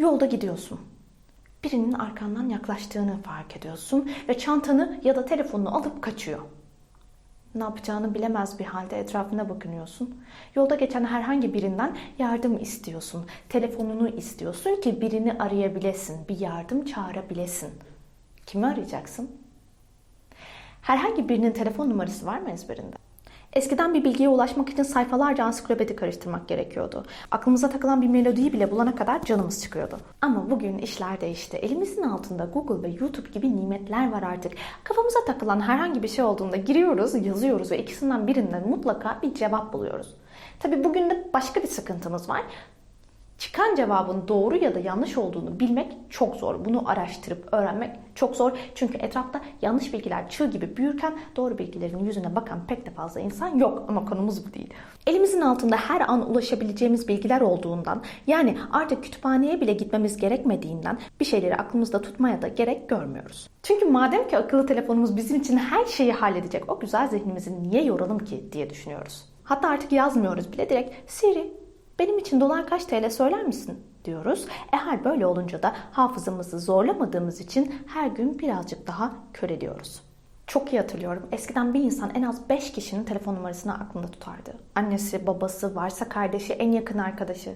Yolda gidiyorsun. Birinin arkandan yaklaştığını fark ediyorsun ve çantanı ya da telefonunu alıp kaçıyor. Ne yapacağını bilemez bir halde etrafına bakınıyorsun. Yolda geçen herhangi birinden yardım istiyorsun. Telefonunu istiyorsun ki birini arayabilesin, bir yardım çağırabilesin. Kimi arayacaksın? Herhangi birinin telefon numarası var mı ezberinde? Eskiden bir bilgiye ulaşmak için sayfalarca ansiklopedi karıştırmak gerekiyordu. Aklımıza takılan bir melodiyi bile bulana kadar canımız çıkıyordu. Ama bugün işler değişti. Elimizin altında Google ve YouTube gibi nimetler var artık. Kafamıza takılan herhangi bir şey olduğunda giriyoruz, yazıyoruz ve ikisinden birinden mutlaka bir cevap buluyoruz. Tabi bugün de başka bir sıkıntımız var. Çıkan cevabın doğru ya da yanlış olduğunu bilmek çok zor. Bunu araştırıp öğrenmek çok zor. Çünkü etrafta yanlış bilgiler çığ gibi büyürken doğru bilgilerin yüzüne bakan pek de fazla insan yok. Ama konumuz bu değil. Elimizin altında her an ulaşabileceğimiz bilgiler olduğundan yani artık kütüphaneye bile gitmemiz gerekmediğinden bir şeyleri aklımızda tutmaya da gerek görmüyoruz. Çünkü madem ki akıllı telefonumuz bizim için her şeyi halledecek o güzel zihnimizi niye yoralım ki diye düşünüyoruz. Hatta artık yazmıyoruz bile direkt Siri benim için dolar kaç TL söyler misin? diyoruz. E hal böyle olunca da hafızamızı zorlamadığımız için her gün birazcık daha kör ediyoruz. Çok iyi hatırlıyorum. Eskiden bir insan en az 5 kişinin telefon numarasını aklında tutardı. Annesi, babası, varsa kardeşi, en yakın arkadaşı.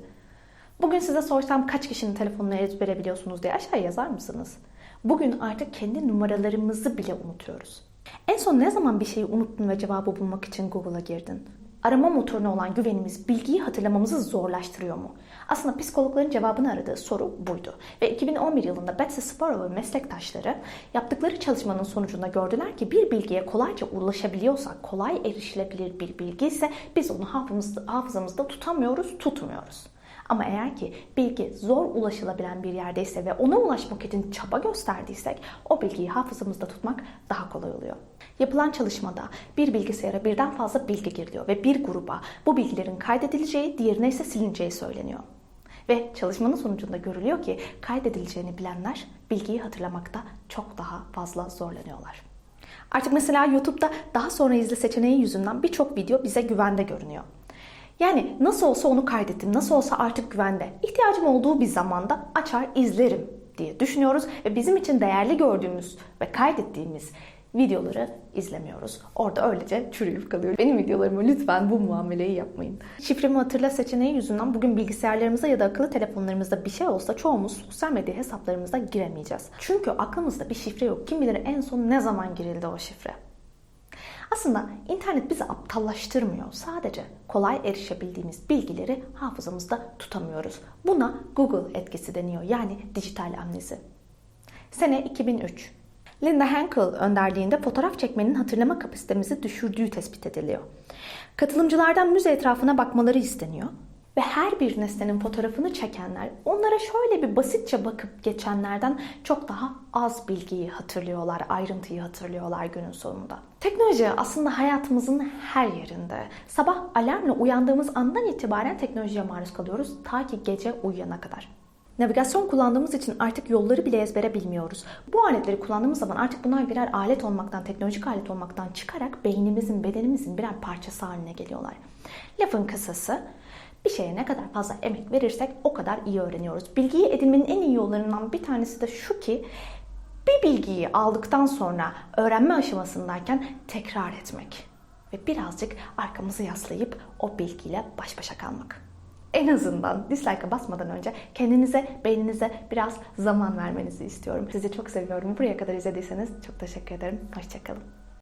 Bugün size sorsam kaç kişinin telefonunu ezbere biliyorsunuz diye aşağıya yazar mısınız? Bugün artık kendi numaralarımızı bile unutuyoruz. En son ne zaman bir şeyi unuttun ve cevabı bulmak için Google'a girdin? Arama motoruna olan güvenimiz bilgiyi hatırlamamızı zorlaştırıyor mu? Aslında psikologların cevabını aradığı soru buydu. Ve 2011 yılında Betsy Sparrow ve meslektaşları yaptıkları çalışmanın sonucunda gördüler ki bir bilgiye kolayca ulaşabiliyorsak, kolay erişilebilir bir bilgi ise biz onu hafızamızda, hafızamızda tutamıyoruz, tutmuyoruz. Ama eğer ki bilgi zor ulaşılabilen bir yerdeyse ve ona ulaşmak için çaba gösterdiysek o bilgiyi hafızamızda tutmak daha kolay oluyor. Yapılan çalışmada bir bilgisayara birden fazla bilgi giriliyor ve bir gruba bu bilgilerin kaydedileceği, diğerine ise silineceği söyleniyor. Ve çalışmanın sonucunda görülüyor ki kaydedileceğini bilenler bilgiyi hatırlamakta çok daha fazla zorlanıyorlar. Artık mesela YouTube'da daha sonra izle seçeneği yüzünden birçok video bize güvende görünüyor. Yani nasıl olsa onu kaydettim, nasıl olsa artık güvende. İhtiyacım olduğu bir zamanda açar izlerim diye düşünüyoruz ve bizim için değerli gördüğümüz ve kaydettiğimiz videoları izlemiyoruz. Orada öylece çürüyüp kalıyor. Benim videolarıma lütfen bu muameleyi yapmayın. Şifremi hatırla seçeneği yüzünden bugün bilgisayarlarımıza ya da akıllı telefonlarımızda bir şey olsa çoğumuz sosyal medya hesaplarımıza giremeyeceğiz. Çünkü aklımızda bir şifre yok. Kim bilir en son ne zaman girildi o şifre. Aslında internet bizi aptallaştırmıyor. Sadece kolay erişebildiğimiz bilgileri hafızamızda tutamıyoruz. Buna Google etkisi deniyor. Yani dijital amnezi. Sene 2003. Linda Henkel önderliğinde fotoğraf çekmenin hatırlama kapasitemizi düşürdüğü tespit ediliyor. Katılımcılardan müze etrafına bakmaları isteniyor ve her bir nesnenin fotoğrafını çekenler onlara şöyle bir basitçe bakıp geçenlerden çok daha az bilgiyi hatırlıyorlar, ayrıntıyı hatırlıyorlar günün sonunda. Teknoloji aslında hayatımızın her yerinde. Sabah alarmla uyandığımız andan itibaren teknolojiye maruz kalıyoruz ta ki gece uyuyana kadar. Navigasyon kullandığımız için artık yolları bile ezbere bilmiyoruz. Bu aletleri kullandığımız zaman artık bunlar birer alet olmaktan, teknolojik alet olmaktan çıkarak beynimizin, bedenimizin birer parçası haline geliyorlar. Lafın kısası bir şeye ne kadar fazla emek verirsek o kadar iyi öğreniyoruz. Bilgiyi edinmenin en iyi yollarından bir tanesi de şu ki bir bilgiyi aldıktan sonra öğrenme aşamasındayken tekrar etmek ve birazcık arkamızı yaslayıp o bilgiyle baş başa kalmak. En azından dislike'a basmadan önce kendinize, beyninize biraz zaman vermenizi istiyorum. Sizi çok seviyorum. Buraya kadar izlediyseniz çok teşekkür ederim. Hoşçakalın.